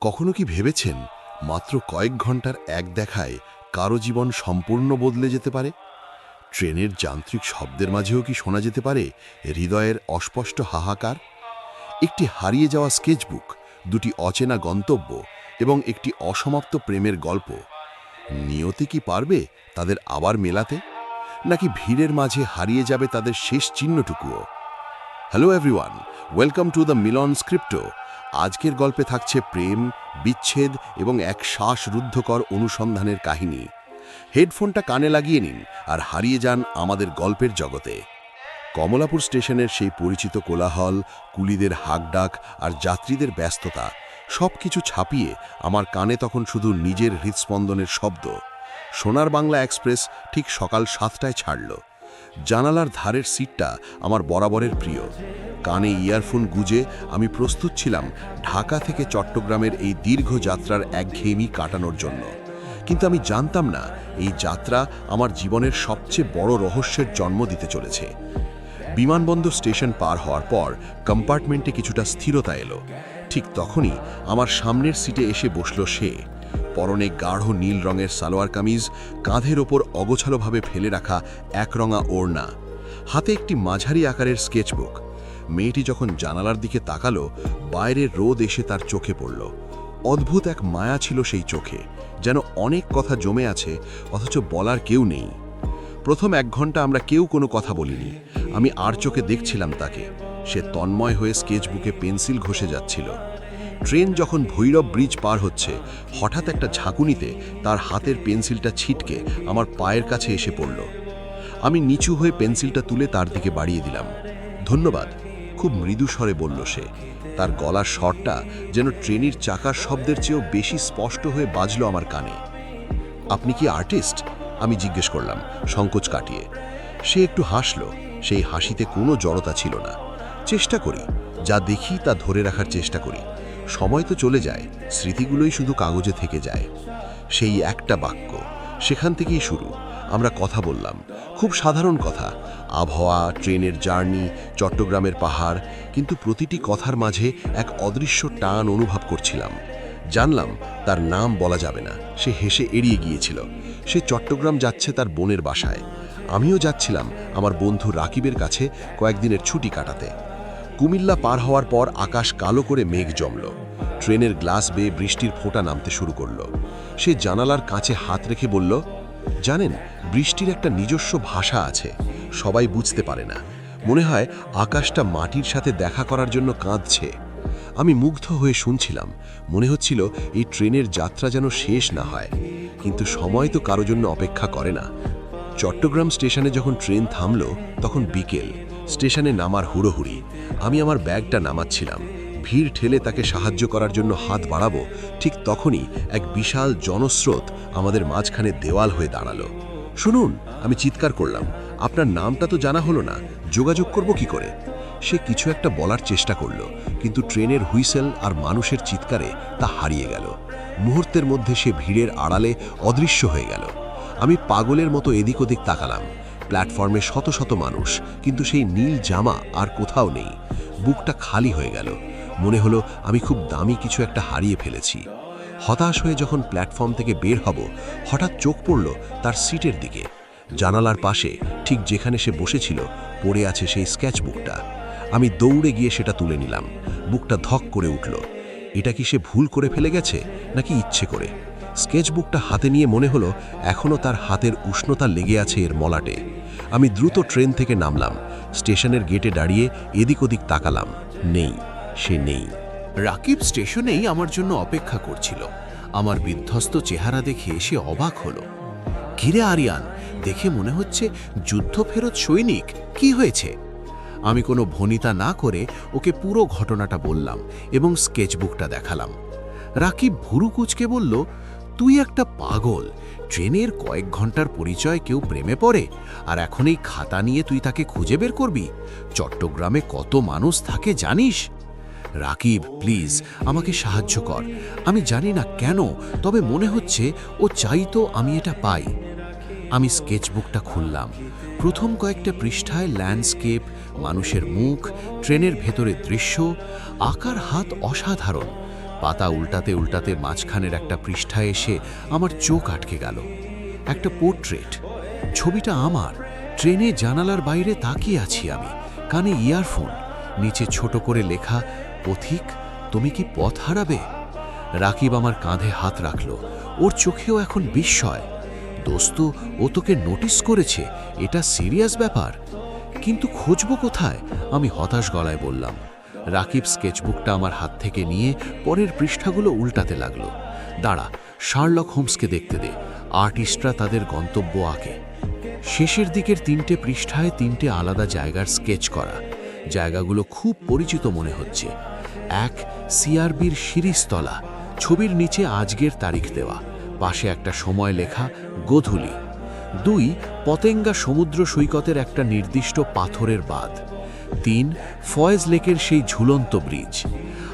কখনো কি ভেবেছেন মাত্র কয়েক ঘণ্টার এক দেখায় কারও জীবন সম্পূর্ণ বদলে যেতে পারে? ট্রেনের যান্ত্রিক শব্দের মাঝেও কি শোনা যেতে পারে হৃদয়ের অস্পষ্ট হাহাকার? একটি হারিয়ে যাওয়া স্কেচবুক, দুটি অচেনা গন্তব্য এবং একটি অসমাপ্ত প্রেমের গল্প, নিয়তি কি পারবে তাদের আবার মেলাতে? নাকি ভিড়ের মাঝে হারিয়ে যাবে তাদের শেষ চিহ্নটুকুও? Hello everyone welcome to the Milan scripto আজকের গল্পে থাকছে প্রেম, বিচ্ছেদ এবং এক শ্বাসরুদ্ধকর অনুসন্ধানের কাহিনী। হেডফোনটা কানে লাগিয়ে নিন আর হারিয়ে যান আমাদের গল্পের জগতে। কমলাপুর স্টেশনের সেই পরিচিত কোলাহল, কুলিদের হাকডাক আর যাত্রীদের ব্যস্ততা সব কিছু ছাপিয়ে আমার কানে তখন শুধু নিজের হৃদস্পন্দনের শব্দ। সোনার বাংলা এক্সপ্রেস ঠিক সকাল সাতটায় ছাড়ল। জানালার ধারের সিটটা আমার বরাবরের প্রিয়। কানে ইয়ারফোন গুজে আমি প্রস্তুত ছিলাম ঢাকা থেকে চট্টগ্রামের এই দীর্ঘ যাত্রার একঘেয়েমি কাটানোর জন্য। কিন্তু আমি জানতাম না, এই যাত্রা আমার জীবনের সবচেয়ে বড় রহস্যের জন্ম দিতে চলেছে। বিমানবন্দর স্টেশন পার হওয়ার পর কম্পার্টমেন্টে কিছুটা স্থিরতা এলো। ঠিক তখনই আমার সামনের সিটে এসে বসল সে। পরনে গাঢ় নীল রঙের সালোয়ার কামিজ, কাঁধের ওপর অগোছালোভাবে ফেলে রাখা একরঙা ওড়না। হাতে একটি মাঝারি আকারের স্কেচবুক। মেয়েটি যখন জানালার দিকে তাকালো, বাইরের রোদ এসে তার চোখে পড়ল। অদ্ভুত এক মায়া ছিল সেই চোখে, যেন অনেক কথা জমে আছে, অথচ বলার কেউ নেই। প্রথম এক ঘণ্টা আমরা কেউ কোনো কথা বলিনি। আমি আর চোখে দেখছিলাম তাকে। সে তন্ময় হয়ে স্কেচবুকে পেন্সিল ঘষে যাচ্ছিল। ট্রেন যখন ভৈরব ব্রিজ পার হচ্ছে, হঠাৎ একটা ঝাঁকুনিতে তার হাতের পেন্সিলটা ছিটকে আমার পায়ের কাছে এসে পড়ল। আমি নিচু হয়ে পেন্সিলটা তুলে তার দিকে বাড়িয়ে দিলাম। ধন্যবাদ। খুব মৃদু স্বরে বলল সে। তার গলার স্বরটা যেন ট্রেনের চাকার শব্দের চেয়েও বেশি স্পষ্ট হয়ে বাজলো আমার কানে। আপনি কি আর্টিস্ট? আমি জিজ্ঞেস করলাম, সংকোচ কাটিয়ে। সে একটু হাসল, সেই হাসিতে কোনো জড়তা ছিল না। চেষ্টা করি, যা দেখি তা ধরে রাখার চেষ্টা করি। সময় তো চলে যায়, স্মৃতিগুলোই শুধু কাগজে থেকে যায়। সেই একটা বাক্য, সেখান থেকেই শুরু। আমরা কথা বললাম খুব সাধারণ কথা। আবহাওয়া, ট্রেনের জার্নি, চট্টগ্রামের পাহাড়, কিন্তু প্রতিটি কথার মাঝে এক অদৃশ্য টান অনুভব করছিলাম। জানলাম, তার নাম বলা যাবে না। সে হেসে এড়িয়ে গিয়েছিল। সে চট্টগ্রাম যাচ্ছে তার বোনের বাসায়। আমিও যাচ্ছিলাম আমার বন্ধু রাকিবের কাছে কয়েকদিনের ছুটি কাটাতে। কুমিল্লা পার হওয়ার পর আকাশ কালো করে মেঘ জমল। ট্রেনের গ্লাস বেয়ে বৃষ্টির ফোঁটা নামতে শুরু করল। সে জানালার কাছে হাত রেখে বলল জানেন, বৃষ্টির একটা নিজস্ব ভাষা আছে, সবাই বুঝতে পারে না। মনে হয় আকাশটা মাটির সাথে দেখা করার জন্য কাঁদছে। আমি মুগ্ধ হয়ে শুনছিলাম, মনে হচ্ছিল এই ট্রেনের যাত্রা যেন শেষ না হয়। কিন্তু সময় তো কারও জন্য অপেক্ষা করে না। চট্টগ্রাম স্টেশনে যখন ট্রেন থামল, তখন বিকেল। স্টেশনে নামার হুড়োহুড়ি। আমি আমার ব্যাগটা নামাচ্ছিলাম। ভিড় ঠেলে তাকে সাহায্য করার জন্য হাত বাড়াবো, ঠিক তখনই এক বিশাল জনস্রোত আমাদের মাঝখানে দেওয়াল হয়ে দাঁড়াল। শুনুন, আমি চিৎকার করলাম। আপনার নামটা তো জানা হলো না, যোগাযোগ করব কি করে? সে কিছু একটা বলার চেষ্টা করল, কিন্তু ট্রেনের হুইসেল আর মানুষের চিৎকারে তা হারিয়ে গেল। মুহূর্তের মধ্যে সে ভিড়ের আড়ালে অদৃশ্য হয়ে গেল। আমি পাগলের মতো এদিক ওদিক তাকালাম। প্ল্যাটফর্মে শত শত মানুষ, কিন্তু সেই নীল জামা আর কোথাও নেই। বুকটা খালি হয়ে গেল। মনে হলো আমি খুব দামি কিছু একটা হারিয়ে ফেলেছি। হতাশ হয়ে যখন প্ল্যাটফর্ম থেকে বের হব, হঠাৎ চোখ পড়ল তার সিটের দিকে। জানালার পাশে, ঠিক যেখানে সে বসেছিল, পড়ে আছে সেই স্কেচবুকটা। আমি দৌড়ে গিয়ে সেটা তুলে নিলাম। বুকটা ধক করে উঠল। এটা কি সে ভুল করে ফেলে গেছে, নাকি ইচ্ছে করে? স্কেচবুকটা হাতে নিয়ে মনে হলো এখনও তার হাতের উষ্ণতা লেগে আছে এর মলাটে। আমি দ্রুত ট্রেন থেকে নামলাম। স্টেশনের গেটে দাঁড়িয়ে এদিক ওদিক তাকালাম। নেই। সে নেই। রাকিব স্টেশনেই আমার জন্য অপেক্ষা করছিল। আমার বিধ্বস্ত চেহারা দেখে সে অবাক হলো। কিরে আরিয়ান, দেখে মনে হচ্ছে যুদ্ধ ফেরত সৈনিক। কি হয়েছে? আমি কোনো ভনিতা না করে ওকে পুরো ঘটনাটা বললাম এবং স্কেচবুকটা দেখালাম। রাকিব ভুরু কুচকে বলল, তুই একটা পাগল। ট্রেনের কয়েক ঘণ্টার পরিচয় কেউ প্রেমে পড়ে, আর এখন এই খাতা নিয়ে তুই তাকে খুঁজে বের করবি? চট্টগ্রামে কত মানুষ থাকে জানিস? রাকিব, প্লিজ, আমাকে সাহায্য কর। আমি জানি না কেন, তবে মনে হচ্ছে ও চাইতো আমি এটা পাই। আমি স্কেচবুকটা খুললাম। প্রথম কয়েকটা পৃষ্ঠায় ল্যান্ডস্কেপ, মানুষের মুখ, ট্রেনের ভেতরের দৃশ্য, আকার হাত অসাধারণ। পাতা উল্টাতে উল্টাতে মাঝখানের একটা পৃষ্ঠায় এসে আমার চোখ আটকে গেল। একটা পোর্ট্রেট। ছবিটা আমার। ট্রেনে জানালার বাইরে তাকিয়ে আছি আমি। কানে ইয়ারফোন। নিচে ছোট করে লেখা পথিক, তুমি কি পথ হারাবে? রাকিব আমার কাঁধে হাত রাখল, ওর চোখেও এখন বিস্ময়। দোস্ত, ও তোকে নোটিস করেছে, এটা সিরিয়াস ব্যাপার। কিন্তু খুঁজব কোথায়? আমি হতাশ গলায় বললাম। রাকিব স্কেচবুকটা আমার হাত থেকে নিয়ে পরের পৃষ্ঠাগুলো উল্টাতে লাগল। দাঁড়া, শার্লক হোমসকে দেখতে দে, আর্টিস্টরা তাদের গন্তব্য আঁকে। শেষের দিকের তিনটে পৃষ্ঠায় তিনটে আলাদা জায়গার স্কেচ করা। জায়গাগুলো খুব পরিচিত মনে হচ্ছে। এক সিআরবির শিরিস্তলা ছবির নিচে আজকের তারিখ দেওয়া, পাশে একটা সময় লেখা গোধূলি। দুই, পতেঙ্গা সমুদ্র সৈকতের একটা নির্দিষ্ট পাথরের বাঁধ। তিন, ফয়েজ লেকের সেই ঝুলন্ত ব্রিজ।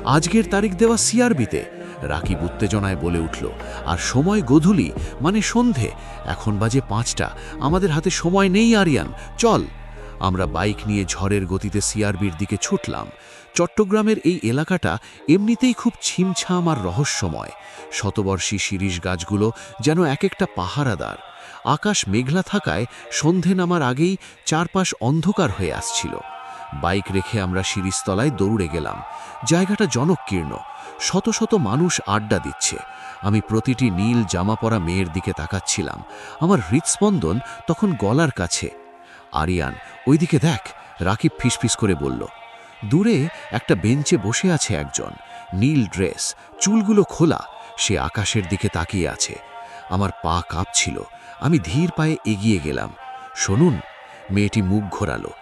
আজকের তারিখ দেওয়া সিআরবিতে, রাকিব উত্তেজনায় বলে উঠল, আর সময় গধূলি? মানে সন্ধে? এখন বাজে পাঁচটা। আমাদের হাতে সময় নেই, আরিয়ান। চল। আমরা বাইক নিয়ে ঝড়ের গতিতে সিআরবির দিকে ছুটলাম। চট্টগ্রামের এই এলাকাটা এমনিতেই খুব ছিমছাম আর রহস্যময়। শতবর্ষী শিরিষ গাছগুলো যেন এক একটা পাহারাদার। আকাশ মেঘলা থাকায় সন্ধে নামার আগেই চারপাশ অন্ধকার হয়ে আসছিল। বাইক রেখে আমরা শিরিস্তলায় দৌড়ে গেলাম। জায়গাটা জনকীর্ণ শত শত মানুষ আড্ডা দিচ্ছে। আমি প্রতিটি নীল জামা পরা মেয়ের দিকে তাকাচ্ছিলাম। আমার হৃৎস্পন্দন তখন গলার কাছে। আরিয়ান ওইদিকে দেখ, রাকিব ফিসফিস করে বলল, দূরে একটা বেঞ্চে বসে আছে একজন, নীল ড্রেস, চুলগুলো খোলা, সে আকাশের দিকে তাকিয়ে আছে। আমার পা কাঁপছিল, আমি ধীর পায়ে এগিয়ে গেলাম। শুনুন, মেয়েটি মুখ ঘোরালো,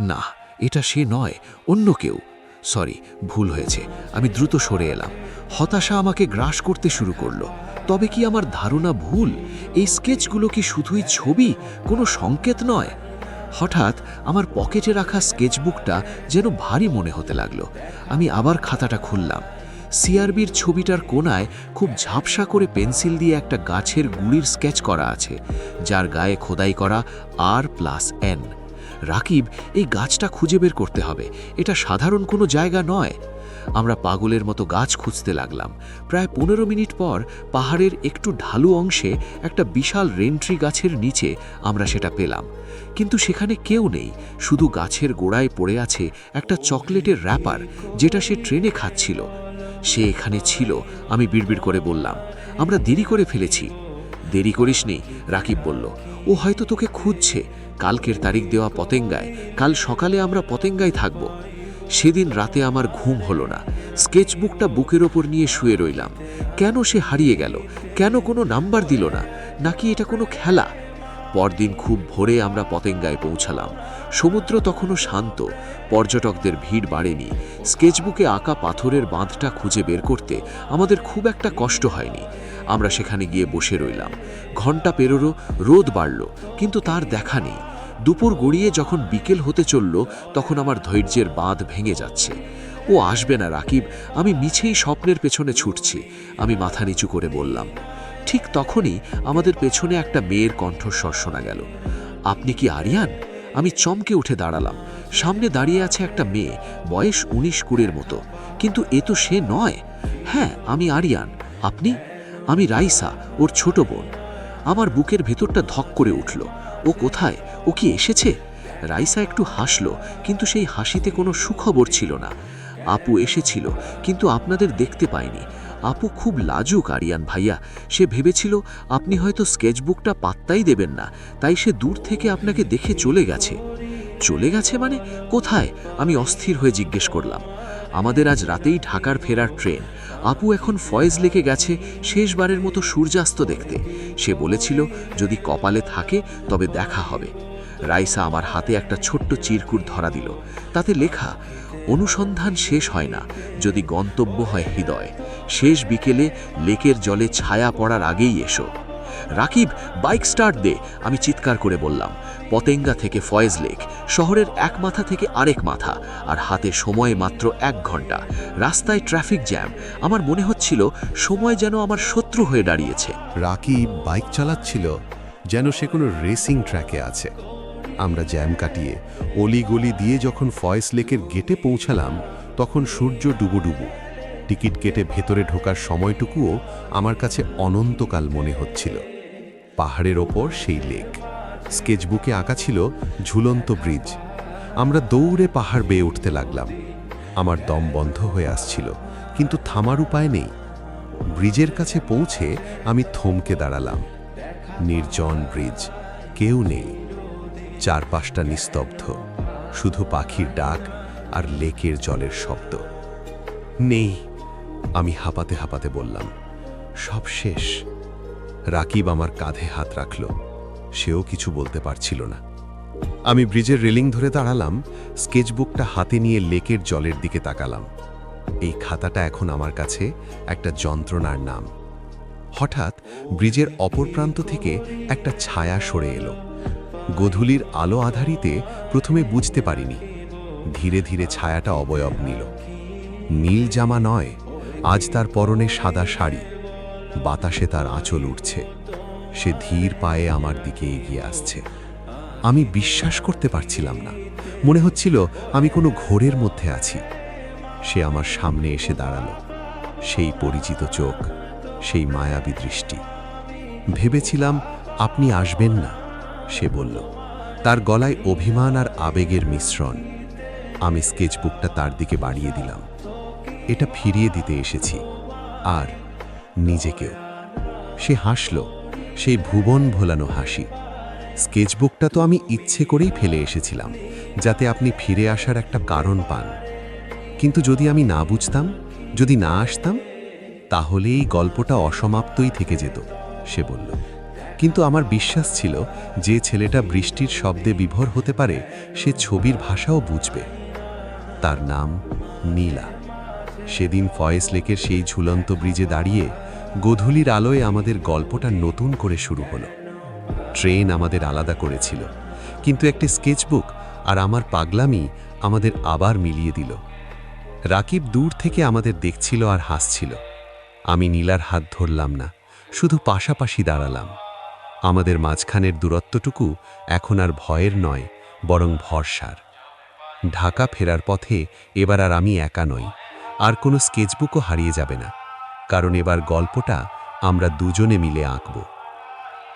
না, এটা সে নয়, অন্য কেউ। সরি, ভুল হয়েছে, আমি দ্রুত সরে এলাম। হতাশা আমাকে গ্রাস করতে শুরু করল। তবে কি আমার ধারণা ভুল? এই স্কেচগুলো কি শুধুই ছবি? কোনো সংকেত নয়? হঠাৎ আমার পকেটে রাখা স্কেচবুকটা যেন ভারী মনে হতে লাগল। আমি আবার খাতাটা খুললাম। সিআরবির ছবিটার কোনায় খুব ঝাপসা করে পেন্সিল দিয়ে একটা গাছের গুড়ির স্কেচ করা আছে, যার গায়ে খোদাই করা আর প্লাস এন। রাকিব, এই গাছটা খুঁজে বের করতে হবে। এটা সাধারণ কোনো জায়গা নয়। আমরা পাগলের মতো গাছ খুঁজতে লাগলাম। প্রায় পনেরো মিনিট পর পাহাড়ের একটু ঢালু অংশে একটা বিশাল রেন্ট্রি গাছের নিচে আমরা সেটা পেলাম। কিন্তু সেখানে কেউ নেই। শুধু গাছের গোড়ায় পড়ে আছে একটা চকলেটের র্যাপার যেটা সে ট্রেনে খাচ্ছিল। সে এখানে ছিল, আমি বিড়বিড় করে বললাম। আমরা দেরি করে ফেলেছি। দেরি করিসনি রাকিব বলল। ও হয়তো তোকে খুঁজছে। কালকের তারিখ দেওয়া পতেঙ্গায়। কাল সকালে আমরা পতেঙ্গায় থাকব। সেদিন রাতে আমার ঘুম হলো না। স্কেচবুকটা বুকের ওপর নিয়ে শুয়ে রইলাম। কেন সে হারিয়ে গেল? কেন কোনো নাম্বার দিল না? নাকি এটা কোনো খেলা? পরদিন খুব ভোরে আমরা পতেঙ্গায় পৌঁছালাম। সমুদ্র তখনও শান্ত। পর্যটকদের ভিড় বাড়েনি। স্কেচবুকে আঁকা পাথরের বাঁধটা খুঁজে বের করতে আমাদের খুব একটা কষ্ট হয়নি। আমরা সেখানে গিয়ে বসে রইলাম। ঘণ্টা পেরোরও রোদ বাড়ল, কিন্তু তার দেখা নেই। দুপুর গড়িয়ে যখন বিকেল হতে চলল, তখন আমার ধৈর্যের বাঁধ ভেঙে যাচ্ছে। ও আসবে না, রাকিব। আমি মিছেই স্বপ্নের পেছনে ছুটছি। আমি মাথা নিচু করে বললাম, ঠিক তখনই আমাদের পেছনে একটা মেয়ের কণ্ঠস্বর শোনা গেল। আপনি কি আরিয়ান? আমি চমকে উঠে দাঁড়ালাম। সামনে দাঁড়িয়ে আছে একটা মেয়ে, বয়স উনিশ কুড়ির মতো। কিন্তু এ তো সে নয়। হ্যাঁ আমি আরিয়ান। আপনি? আমি রাইসা, ওর ছোট বোন। আমার বুকের ভেতরটা ধক করে উঠল। ও কোথায়? ও কি এসেছে? রাইসা একটু হাসলো, কিন্তু সেই হাসিতে কোনো সুখবর ছিল না। আপু এসেছিল, কিন্তু আপনাদের দেখতে পায়নি আপু খুব লাজুক, আরিয়ান ভাইয়া। সে ভেবেছিল, আপনি হয়তো স্কেচবুকটা পাত্তাই দেবেন না, তাই সে দূর থেকে আপনাকে দেখে চলে গেছে। চলে গেছে মানে? কোথায়? আমি অস্থির হয়ে জিজ্ঞেস করলাম। আমাদের আজ রাতেই ঢাকার ফেরার ট্রেন। আপু এখন ফয়েজ লেকে গেছে, শেষবারের মতো সূর্যাস্ত দেখতে। সে বলেছিল, যদি কপালে থাকে, তবে দেখা হবে। রাইসা আমার হাতে একটা ছোট্ট চিরকুট ধরা দিল। তাতে লেখা, অনুসন্ধান শেষ হয় না, যদি গন্তব্য হয় হৃদয়। শেষ বিকেলে লেকের জলে ছায়া পড়ার আগেই এসো। রাকিব, বাইক স্টার্ট দে, আমি চিৎকার করে বললাম। পতেঙ্গা থেকে ফয়েজ লেক, শহরের এক মাথা থেকে আরেক মাথা, আর হাতে সময় মাত্র এক ঘণ্টা। রাস্তায় ট্রাফিক জ্যাম, আমার মনে হচ্ছিল সময় যেন আমার শত্রু হয়ে দাঁড়িয়েছে। রাকিব বাইক চালাচ্ছিল, যেন সে কোনো রেসিং ট্র্যাকে আছে। আমরা জ্যাম কাটিয়ে অলি গলি দিয়ে যখন ফয়েস লেকের গেটে পৌঁছালাম, তখন সূর্য ডুবো ডুবো টিকিট কেটে ভেতরে ঢোকার সময়টুকুও আমার কাছে অনন্তকাল মনে হচ্ছিল। পাহাড়ের ওপর সেই লেক। স্কেচবুকে আঁকা ছিল ঝুলন্ত ব্রিজ। আমরা দৌড়ে পাহাড় বেয়ে উঠতে লাগলাম। আমার দম বন্ধ হয়ে আসছিল, কিন্তু থামার উপায় নেই। ব্রিজের কাছে পৌঁছে আমি থমকে দাঁড়ালাম। নির্জন ব্রিজ, কেউ নেই। চারপাশটা নিস্তব্ধ, শুধু পাখির ডাক আর লেকের জলের শব্দ। নেই, আমি হাঁপাতে হাঁপাতে বললাম, সব শেষ। রাকিব আমার কাঁধে হাত রাখল, সেও কিছু বলতে পারছিল না। আমি ব্রিজের রেলিং ধরে দাঁড়ালাম, স্কেচবুকটা হাতে নিয়ে লেকের জলের দিকে তাকালাম। এই খাতাটা এখন আমার কাছে একটা যন্ত্রণার নাম। হঠাৎ ব্রিজের অপর প্রান্ত থেকে একটা ছায়া সরে এলো। গধূলির আলো আধারিতে প্রথমে বুঝতে পারিনি। ধীরে ধীরে ছায়াটা অবয়ব নিল। নীল জামা নয়, আজ তার পরনে সাদা শাড়ি। বাতাসে তার আঁচল উঠছে। সে ধীর পায়ে আমার দিকে এগিয়ে আসছে। আমি বিশ্বাস করতে পারছিলাম না। মনে হচ্ছিল আমি কোনো ঘোরের মধ্যে আছি। সে আমার সামনে এসে দাঁড়াল। সেই পরিচিত চোখ, সেই মায়াবী দৃষ্টি। ভেবেছিলাম আপনি আসবেন না। সে বলল, তার গলায় অভিমান আর আবেগের মিশ্রণ। আমি স্কেচবুকটা তার দিকে বাড়িয়ে দিলাম। এটা ফিরিয়ে দিতে এসেছি। আর নিজেকেও। সে হাসল, সেই ভুবন ভোলানো হাসি। স্কেচবুকটা তো আমি ইচ্ছে করেই ফেলে এসেছিলাম, যাতে আপনি ফিরে আসার একটা কারণ পান। কিন্তু যদি আমি না বুঝতাম, যদি না আসতাম, তাহলে এই গল্পটা অসমাপ্তই থেকে যেত, সে বলল। কিন্তু আমার বিশ্বাস ছিল যে ছেলেটা বৃষ্টির শব্দে বিভোর হতে পারে, সে ছবির ভাষাও বুঝবে। তার নাম নীলা। সেদিন ফয়েস লেকের সেই ঝুলন্ত ব্রিজে দাঁড়িয়ে গধূলির আলোয় আমাদের গল্পটা নতুন করে শুরু হলো। ট্রেন আমাদের আলাদা করেছিল, কিন্তু একটি স্কেচবুক আর আমার পাগলামি আমাদের আবার মিলিয়ে দিল। রাকিব দূর থেকে আমাদের দেখছিল আর হাসছিল। আমি নীলার হাত ধরলাম না, শুধু পাশাপাশি দাঁড়ালাম। আমাদের মাঝখানের দূরত্বটুকু এখন আর ভয়ের নয়, বরং ভরসার। ঢাকা ফেরার পথে এবার আর আমি একা নই, আর কোনো স্কেচবুকও হারিয়ে যাবে না, কারণ এবার গল্পটা আমরা দুজনে মিলে আঁকব।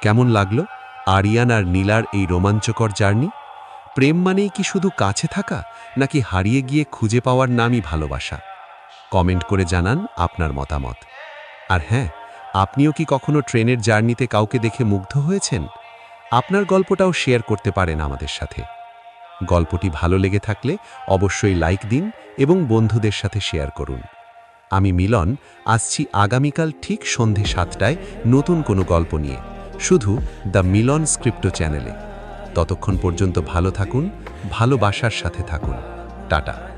কেমন লাগল? আরিয়ান আর নীলার এই রোমাঞ্চকর জার্নি? প্রেম মানেই কি শুধু কাছে থাকা, নাকি হারিয়ে গিয়ে খুঁজে পাওয়ার নামই ভালোবাসা? কমেন্ট করে জানান আপনার মতামত। আর হ্যাঁ আপনিও কি কখনো ট্রেনের জার্নিতে কাউকে দেখে মুগ্ধ হয়েছেন? আপনার গল্পটাও শেয়ার করতে পারেন আমাদের সাথে। গল্পটি ভালো লেগে থাকলে অবশ্যই লাইক দিন এবং বন্ধুদের সাথে শেয়ার করুন। আমি মিলন, আসছি আগামীকাল ঠিক সন্ধে সাতটায় নতুন কোনো গল্প নিয়ে। শুধু দ্য মিলন স্ক্রিপ্টো চ্যানেলে। ততক্ষণ পর্যন্ত ভালো থাকুন, ভালোবাসার সাথে থাকুন। টাটা।